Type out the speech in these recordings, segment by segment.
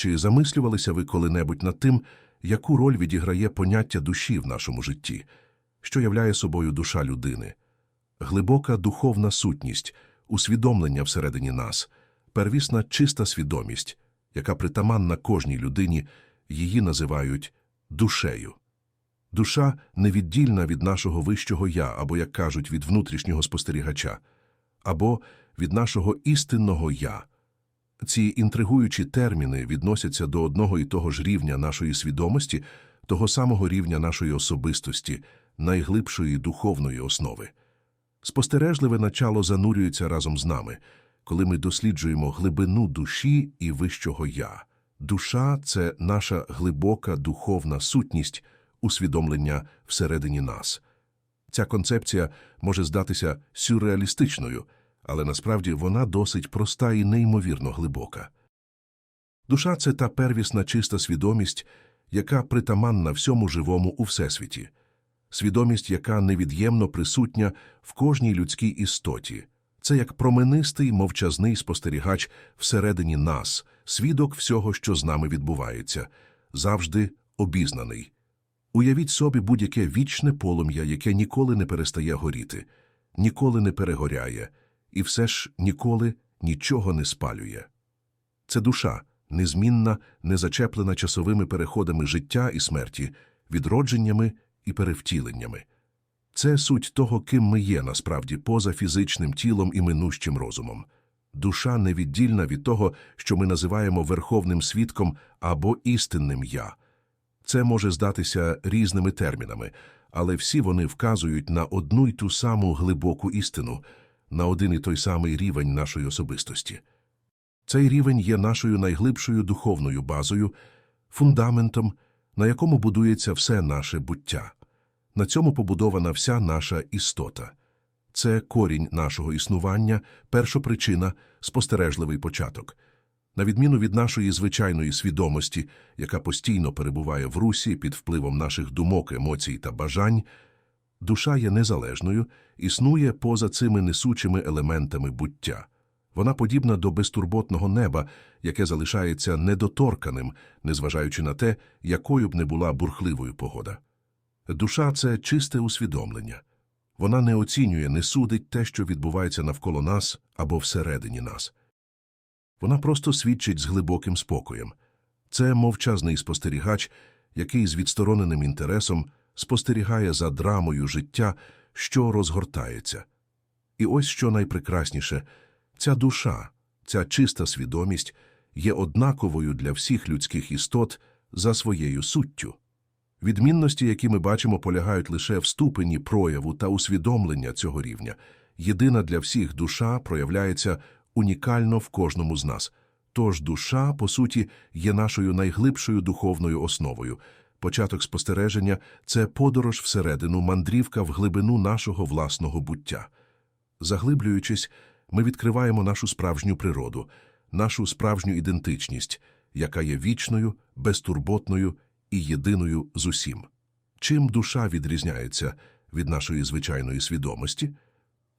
Чи замислювалися ви коли-небудь над тим, яку роль відіграє поняття душі в нашому житті, що являє собою душа людини? Глибока духовна сутність, усвідомлення всередині нас, первісна чиста свідомість, яка притаманна кожній людині, її називають душею. Душа невіддільна від нашого вищого «я», або, як кажуть, від внутрішнього спостерігача, або від нашого істинного «я». Ці інтригуючі терміни відносяться до одного і того ж рівня нашої свідомості, того самого рівня нашої особистості, найглибшої духовної основи. Спостережливе начало занурюється разом з нами, коли ми досліджуємо глибину душі і вищого «я». Душа – це наша глибока духовна сутність, усвідомлення всередині нас. Ця концепція може здатися сюрреалістичною, але насправді вона досить проста і неймовірно глибока. Душа – це та первісна чиста свідомість, яка притаманна всьому живому у Всесвіті. Свідомість, яка невід'ємно присутня в кожній людській істоті. Це як променистий, мовчазний спостерігач всередині нас, свідок всього, що з нами відбувається, завжди обізнаний. Уявіть собі будь-яке вічне полум'я, яке ніколи не перестає горіти, ніколи не перегоряє, і все ж ніколи нічого не спалює. Це душа, незмінна, незачеплена часовими переходами життя і смерті, відродженнями і перевтіленнями. Це суть того, ким ми є насправді поза фізичним тілом і минущим розумом. Душа невіддільна від того, що ми називаємо верховним свідком або істинним «я». Це може здатися різними термінами, але всі вони вказують на одну й ту саму глибоку істину, на один і той самий рівень нашої особистості. Цей рівень є нашою найглибшою духовною базою, фундаментом, на якому будується все наше буття. На цьому побудована вся наша істота. Це корінь нашого існування, першопричина, спостережливий початок. На відміну від нашої звичайної свідомості, яка постійно перебуває в русі під впливом наших думок, емоцій та бажань, душа є незалежною, існує поза цими несучими елементами буття. Вона подібна до безтурботного неба, яке залишається недоторканим, незважаючи на те, якою б не була бурхливою погода. Душа – це чисте усвідомлення. Вона не оцінює, не судить те, що відбувається навколо нас або всередині нас. Вона просто свідчить з глибоким спокоєм. Це мовчазний спостерігач, який з відстороненим інтересом спостерігає за драмою життя, що розгортається. І ось що найпрекрасніше – ця душа, ця чиста свідомість є однаковою для всіх людських істот за своєю суттю. Відмінності, які ми бачимо, полягають лише в ступені прояву та усвідомлення цього рівня. Єдина для всіх душа проявляється унікально в кожному з нас. Тож душа, по суті, є нашою найглибшою духовною основою. Початок спостереження – це подорож всередину, мандрівка в глибину нашого власного буття. Заглиблюючись, ми відкриваємо нашу справжню природу, нашу справжню ідентичність, яка є вічною, безтурботною і єдиною з усім. Чим душа відрізняється від нашої звичайної свідомості?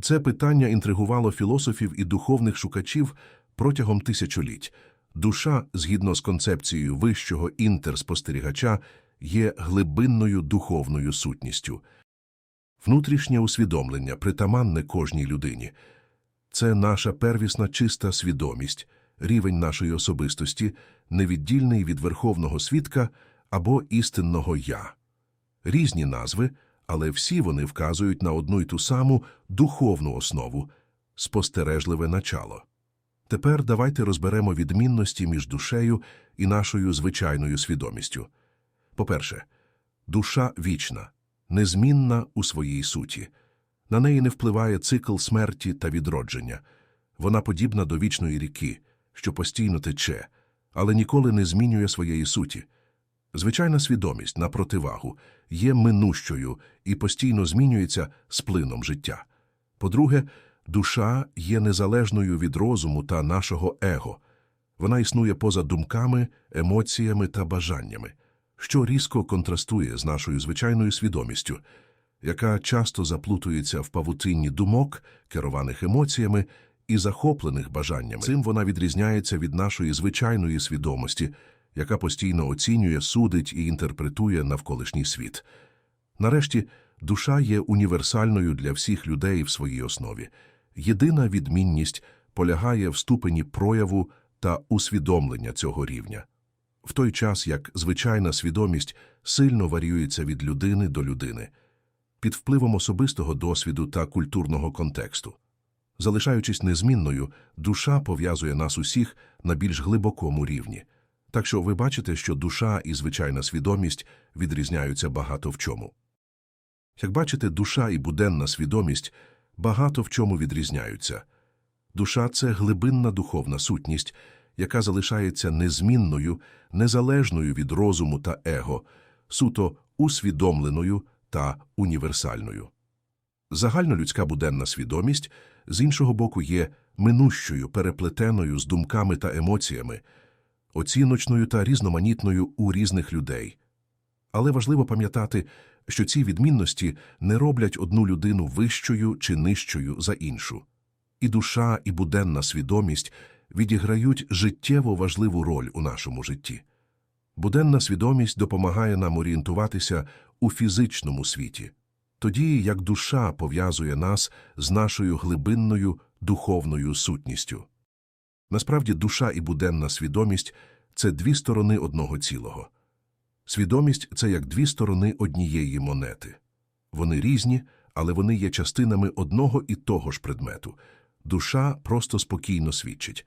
Це питання інтригувало філософів і духовних шукачів протягом тисячоліть. Душа, згідно з концепцією вищого інтерспостерігача, є глибинною духовною сутністю. Внутрішнє усвідомлення притаманне кожній людині. Це наша первісна чиста свідомість, рівень нашої особистості, невіддільний від верховного свідка або істинного «я». Різні назви, але всі вони вказують на одну й ту саму духовну основу – спостережливе начало. Тепер давайте розберемо відмінності між душею і нашою звичайною свідомістю. По-перше, душа вічна, незмінна у своїй суті. На неї не впливає цикл смерті та відродження. Вона подібна до вічної ріки, що постійно тече, але ніколи не змінює своєї суті. Звичайна свідомість, на противагу, є минущою і постійно змінюється з плином життя. По-друге, душа є незалежною від розуму та нашого его. Вона існує поза думками, емоціями та бажаннями, що різко контрастує з нашою звичайною свідомістю, яка часто заплутується в павутинні думок, керованих емоціями і захоплених бажаннями. Цим вона відрізняється від нашої звичайної свідомості, яка постійно оцінює, судить і інтерпретує навколишній світ. Нарешті, душа є універсальною для всіх людей в своїй основі. Єдина відмінність полягає в ступені прояву та усвідомлення цього рівня. В той час як звичайна свідомість сильно варіюється від людини до людини, під впливом особистого досвіду та культурного контексту. Залишаючись незмінною, душа пов'язує нас усіх на більш глибокому рівні. Так що ви бачите, що душа і звичайна свідомість відрізняються багато в чому. Як бачите, душа і буденна свідомість багато в чому відрізняються. Душа – це глибинна духовна сутність, яка залишається незмінною, незалежною від розуму та его, суто усвідомленою та універсальною. Загальнолюдська буденна свідомість, з іншого боку, є минущою, переплетеною з думками та емоціями, оціночною та різноманітною у різних людей. Але важливо пам'ятати, що ці відмінності не роблять одну людину вищою чи нижчою за іншу. І душа, і буденна свідомість відіграють життєво важливу роль у нашому житті. Буденна свідомість допомагає нам орієнтуватися у фізичному світі, тоді як душа пов'язує нас з нашою глибинною духовною сутністю. Насправді, душа і буденна свідомість – це дві сторони одного цілого. Свідомість – це як дві сторони однієї монети. Вони різні, але вони є частинами одного і того ж предмету. Душа просто спокійно свідчить.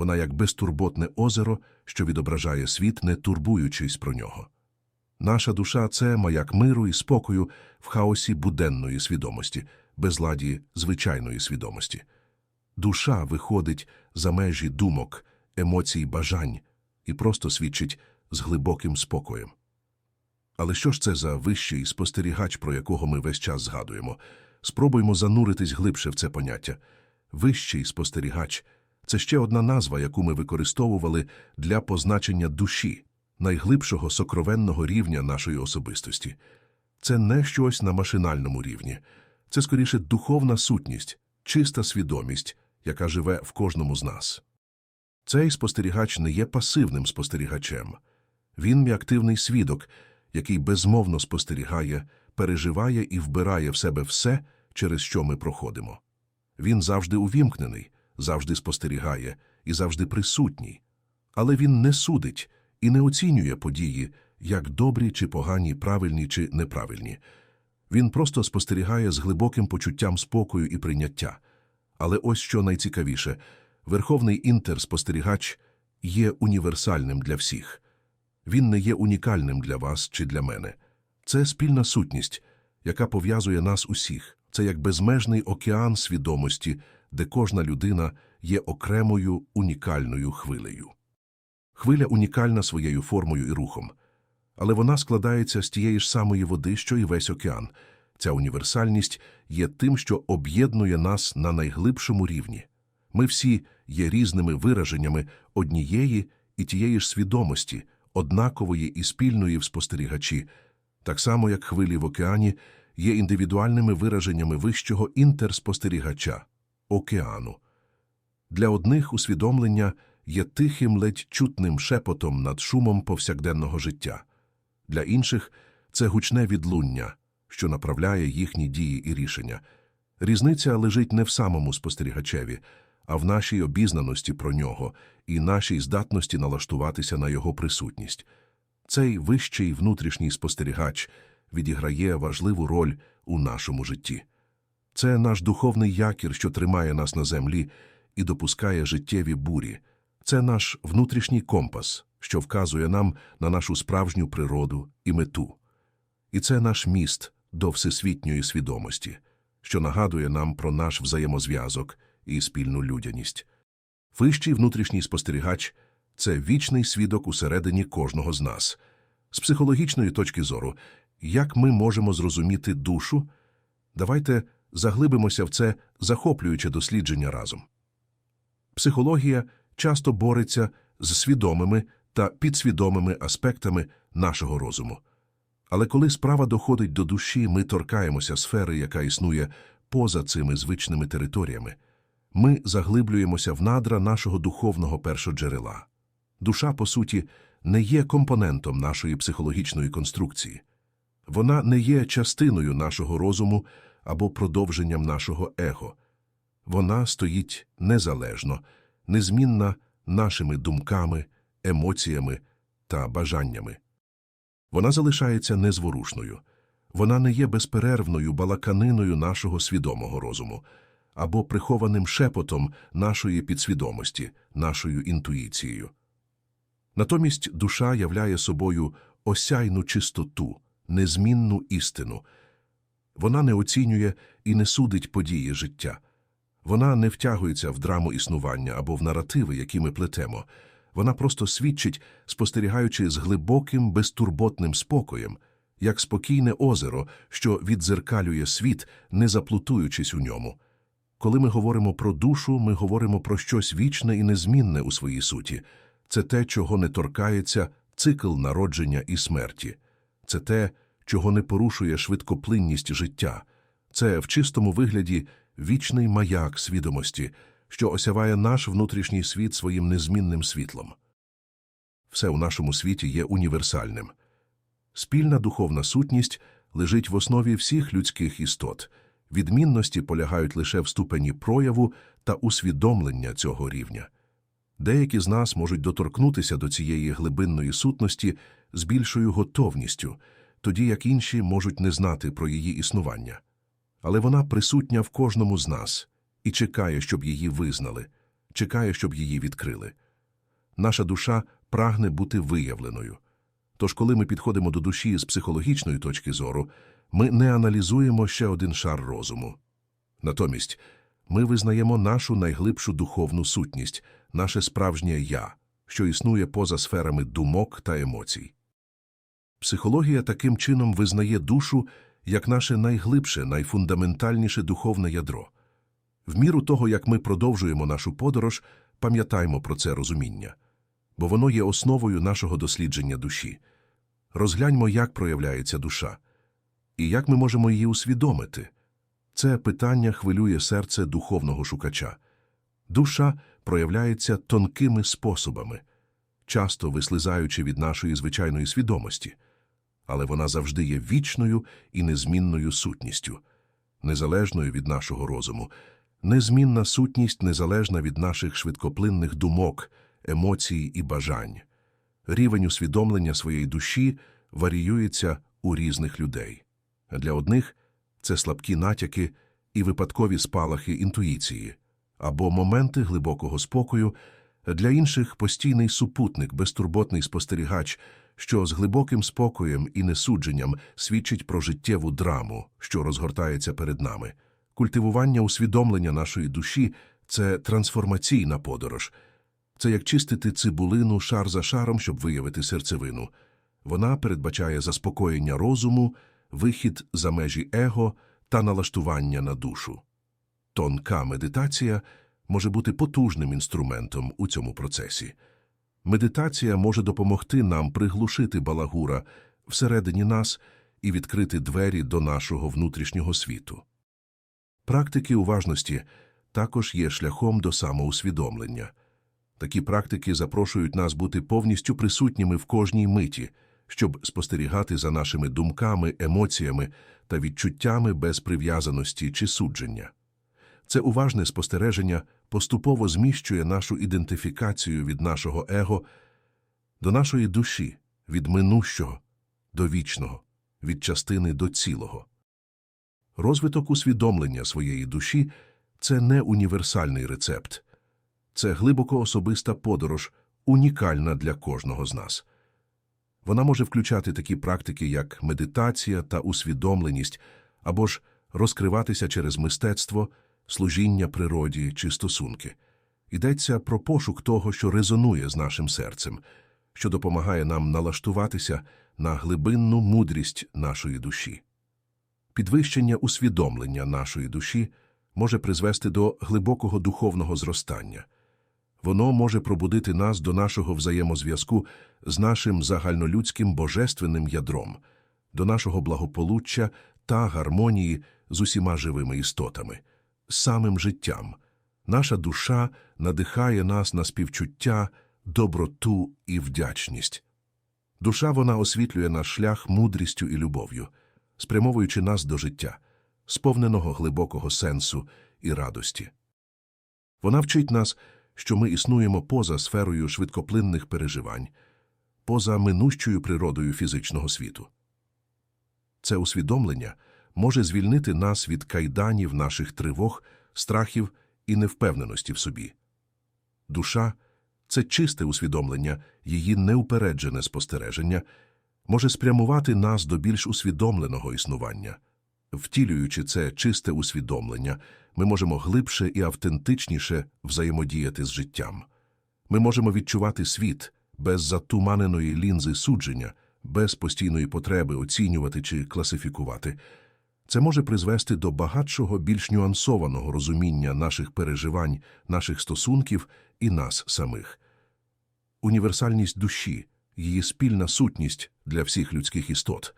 Вона як безтурботне озеро, що відображає світ, не турбуючись про нього. Наша душа – це маяк миру і спокою в хаосі буденної свідомості, безладі звичайної свідомості. Душа виходить за межі думок, емоцій, бажань і просто свідчить з глибоким спокоєм. Але що ж це за вищий спостерігач, про якого ми весь час згадуємо? Спробуймо зануритись глибше в це поняття. Вищий спостерігач – це ще одна назва, яку ми використовували для позначення душі, найглибшого сокровенного рівня нашої особистості. Це не щось на машинальному рівні. Це, скоріше, духовна сутність, чиста свідомість, яка живе в кожному з нас. Цей спостерігач не є пасивним спостерігачем. Він є активний свідок, який безмовно спостерігає, переживає і вбирає в себе все, через що ми проходимо. Він завжди увімкнений, завжди спостерігає і завжди присутній. Але він не судить і не оцінює події, як добрі чи погані, правильні чи неправильні. Він просто спостерігає з глибоким почуттям спокою і прийняття. Але ось що найцікавіше – верховний інтерспостерігач є універсальним для всіх. Він не є унікальним для вас чи для мене. Це спільна сутність, яка пов'язує нас усіх. Це як безмежний океан свідомості, де кожна людина є окремою унікальною хвилею. Хвиля унікальна своєю формою і рухом. Але вона складається з тієї ж самої води, що і весь океан. Ця універсальність є тим, що об'єднує нас на найглибшому рівні. Ми всі є різними вираженнями однієї і тієї ж свідомості, однакової і спільної в спостерігачі, так само як хвилі в океані є індивідуальними вираженнями вищого інтерспостерігача – океану. Для одних усвідомлення є тихим, ледь чутним шепотом над шумом повсякденного життя. Для інших – це гучне відлуння, що направляє їхні дії і рішення. Різниця лежить не в самому спостерігачеві, а в нашій обізнаності про нього і нашій здатності налаштуватися на його присутність. Цей вищий внутрішній спостерігач відіграє важливу роль у нашому житті. Це наш духовний якір, що тримає нас на землі і допускає життєві бурі. Це наш внутрішній компас, що вказує нам на нашу справжню природу і мету. І це наш міст до всесвітньої свідомості, що нагадує нам про наш взаємозв'язок і спільну людяність. Вищий внутрішній спостерігач – це вічний свідок усередині кожного з нас. З психологічної точки зору, як ми можемо зрозуміти душу? Давайте заглибимося в це захоплююче дослідження разом. Психологія часто бореться з свідомими та підсвідомими аспектами нашого розуму. Але коли справа доходить до душі, ми торкаємося сфери, яка існує поза цими звичними територіями. ми заглиблюємося в надра нашого духовного першоджерела. Душа, по суті, не є компонентом нашої психологічної конструкції. Вона не є частиною нашого розуму або продовженням нашого его. Вона стоїть незалежно, незмінна нашими думками, емоціями та бажаннями. Вона залишається незворушною. Вона не є безперервною балаканиною нашого свідомого розуму або прихованим шепотом нашої підсвідомості, нашою інтуїцією. Натомість душа являє собою осяйну чистоту, незмінну істину. Вона не оцінює і не судить події життя. Вона не втягується в драму існування або в наративи, які ми плетемо. Вона просто свідчить, спостерігаючи з глибоким, безтурботним спокоєм, як спокійне озеро, що віддзеркалює світ, не заплутуючись у ньому. Коли ми говоримо про душу, ми говоримо про щось вічне і незмінне у своїй суті. Це те, чого не торкається цикл народження і смерті. Це те, чого не порушує швидкоплинність життя. Це в чистому вигляді вічний маяк свідомості, що осяває наш внутрішній світ своїм незмінним світлом. Все у нашому світі є універсальним. Спільна духовна сутність лежить в основі всіх людських істот. Відмінності полягають лише в ступені прояву та усвідомлення цього рівня. Деякі з нас можуть доторкнутися до цієї глибинної сутності з більшою готовністю, тоді як інші можуть не знати про її існування. Але вона присутня в кожному з нас і чекає, щоб її визнали, чекає, щоб її відкрили. Наша душа прагне бути виявленою. Тож, коли ми підходимо до душі з психологічної точки зору, ми не аналізуємо ще один шар розуму. Натомість, ми визнаємо нашу найглибшу духовну сутність, наше справжнє «я», що існує поза сферами думок та емоцій. Психологія таким чином визнає душу як наше найглибше, найфундаментальніше духовне ядро. В міру того, як ми продовжуємо нашу подорож, пам'ятаймо про це розуміння, бо воно є основою нашого дослідження душі. Розгляньмо, як проявляється душа, і як ми можемо її усвідомити. Це питання хвилює серце духовного шукача. Душа проявляється тонкими способами, часто вислизаючи від нашої звичайної свідомості, але вона завжди є вічною і незмінною сутністю, незалежною від нашого розуму, незмінна сутність незалежна від наших швидкоплинних думок, емоцій і бажань. Рівень усвідомлення своєї душі варіюється у різних людей. Для одних це слабкі натяки і випадкові спалахи інтуїції, або моменти глибокого спокою, для інших постійний супутник, безтурботний спостерігач, що з глибоким спокоєм і несудженням свідчить про життєву драму, що розгортається перед нами. Культивування усвідомлення нашої душі це трансформаційна подорож. Це як чистити цибулину шар за шаром, щоб виявити серцевину. Вона передбачає заспокоєння розуму, вихід за межі его та налаштування на душу. Тонка медитація може бути потужним інструментом у цьому процесі. Медитація може допомогти нам приглушити балагура всередині нас і відкрити двері до нашого внутрішнього світу. Практики уважності також є шляхом до самоусвідомлення. Такі практики запрошують нас бути повністю присутніми в кожній миті, щоб спостерігати за нашими думками, емоціями та відчуттями без прив'язаності чи судження. Це уважне спостереження поступово зміщує нашу ідентифікацію від нашого его до нашої душі, від минущого до вічного, від частини до цілого. Розвиток усвідомлення своєї душі це не універсальний рецепт, це глибоко особиста подорож, унікальна для кожного з нас. Вона може включати такі практики, як медитація та усвідомленість, або ж розкриватися через мистецтво, служіння природі чи стосунки. Йдеться про пошук того, що резонує з нашим серцем, що допомагає нам налаштуватися на глибинну мудрість нашої душі. Підвищення усвідомлення нашої душі може призвести до глибокого духовного зростання. Воно може пробудити нас до нашого взаємозв'язку з нашим загальнолюдським божественним ядром, до нашого благополуччя та гармонії з усіма живими істотами, самим життям, Наша душа надихає нас на співчуття, доброту і вдячність. Душа вона освітлює наш шлях мудрістю і любов'ю, спрямовуючи нас до життя, сповненого глибокого сенсу і радості. Вона вчить нас, що ми існуємо поза сферою швидкоплинних переживань, поза минущою природою фізичного світу. Це усвідомлення може звільнити нас від кайданів наших тривог, страхів і невпевненості в собі. Душа це чисте усвідомлення, її неупереджене спостереження може спрямувати нас до більш усвідомленого існування. Втілюючи це чисте усвідомлення, ми можемо глибше і автентичніше взаємодіяти з життям. Ми можемо відчувати світ без затуманеної лінзи судження, без постійної потреби оцінювати чи класифікувати. Це може призвести до багатшого, більш нюансованого розуміння наших переживань, наших стосунків і нас самих. Універсальність душі, її спільна сутність для всіх людських істот,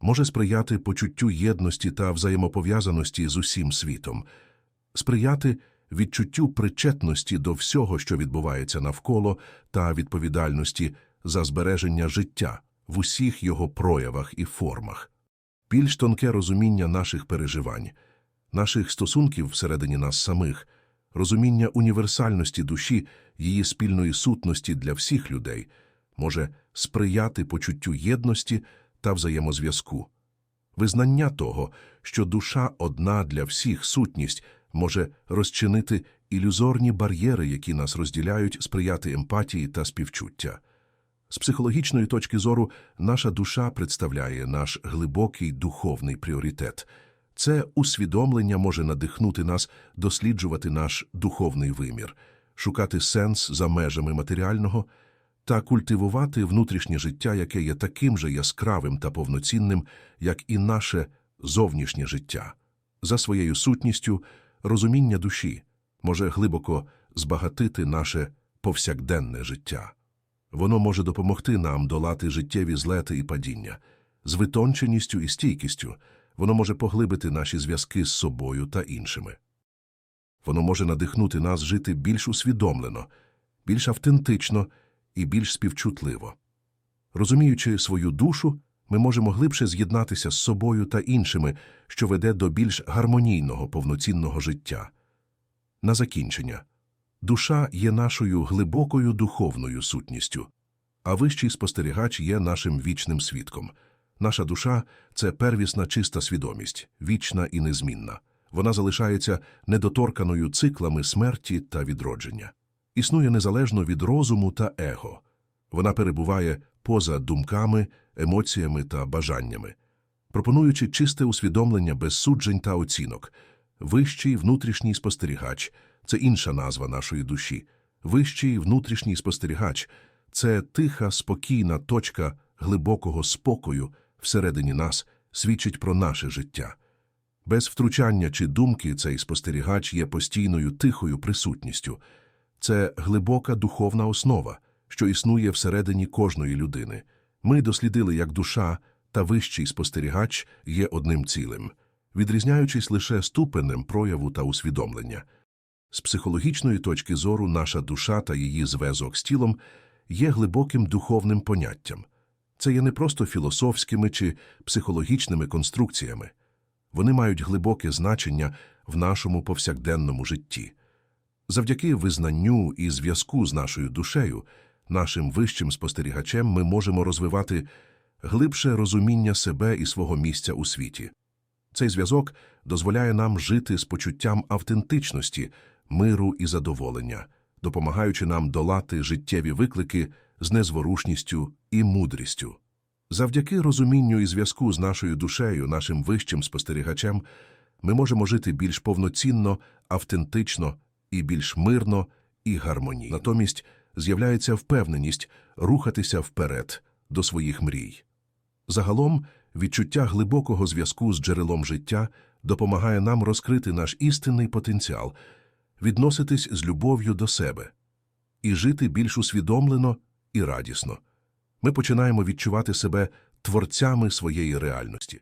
може сприяти почуттю єдності та взаємопов'язаності з усім світом, сприяти відчуттю причетності до всього, що відбувається навколо, та відповідальності за збереження життя в усіх його проявах і формах. Більш тонке розуміння наших переживань, наших стосунків всередині нас самих, розуміння універсальності душі, її спільної сутності для всіх людей може сприяти почуттю єдності та взаємозв'язку. Визнання того, що душа одна для всіх сутність, може розчинити ілюзорні бар'єри, які нас розділяють, сприяти емпатії та співчуття. З психологічної точки зору наша душа представляє наш глибокий духовний пріоритет. Це усвідомлення може надихнути нас досліджувати наш духовний вимір, шукати сенс за межами матеріального та культивувати внутрішнє життя, яке є таким же яскравим та повноцінним, як і наше зовнішнє життя. За своєю сутністю, розуміння душі може глибоко збагатити наше повсякденне життя. Воно може допомогти нам долати життєві злети і падіння. З витонченістю і стійкістю воно може поглибити наші зв'язки з собою та іншими. Воно може надихнути нас жити більш усвідомлено, більш автентично і більш співчутливо. Розуміючи свою душу, ми можемо глибше з'єднатися з собою та іншими, що веде до більш гармонійного повноцінного життя. На закінчення. Душа є нашою глибокою духовною сутністю, а вищий спостерігач є нашим вічним свідком. Наша душа це первісна чиста свідомість, вічна і незмінна. Вона залишається недоторканою циклами смерті та відродження. Існує незалежно від розуму та его. Вона перебуває поза думками, емоціями та бажаннями, пропонуючи чисте усвідомлення без суджень та оцінок. Вищий внутрішній спостерігач це інша назва нашої душі. Вищий внутрішній спостерігач це тиха, спокійна точка глибокого спокою всередині нас свідчить про наше життя. Без втручання чи думки цей спостерігач є постійною тихою присутністю. Це глибока духовна основа, що існує всередині кожної людини. Ми дослідили, як душа та вищий спостерігач є одним цілим, відрізняючись лише ступенем прояву та усвідомлення. З психологічної точки зору наша душа та її зв'язок з тілом є глибоким духовним поняттям. Це є не просто філософськими чи психологічними конструкціями. Вони мають глибоке значення в нашому повсякденному житті. Завдяки визнанню і зв'язку з нашою душею, нашим вищим спостерігачем, ми можемо розвивати глибше розуміння себе і свого місця у світі. Цей зв'язок дозволяє нам жити з почуттям автентичності, миру і задоволення, допомагаючи нам долати життєві виклики з незворушністю і мудрістю. Завдяки розумінню і зв'язку з нашою душею, нашим вищим спостерігачем, ми можемо жити більш повноцінно, автентично і більш мирно і гармонійно. Натомість з'являється впевненість рухатися вперед до своїх мрій. Загалом, відчуття глибокого зв'язку з джерелом життя допомагає нам розкрити наш істинний потенціал, відноситись з любов'ю до себе і жити більш усвідомлено і радісно. Ми починаємо відчувати себе творцями своєї реальності.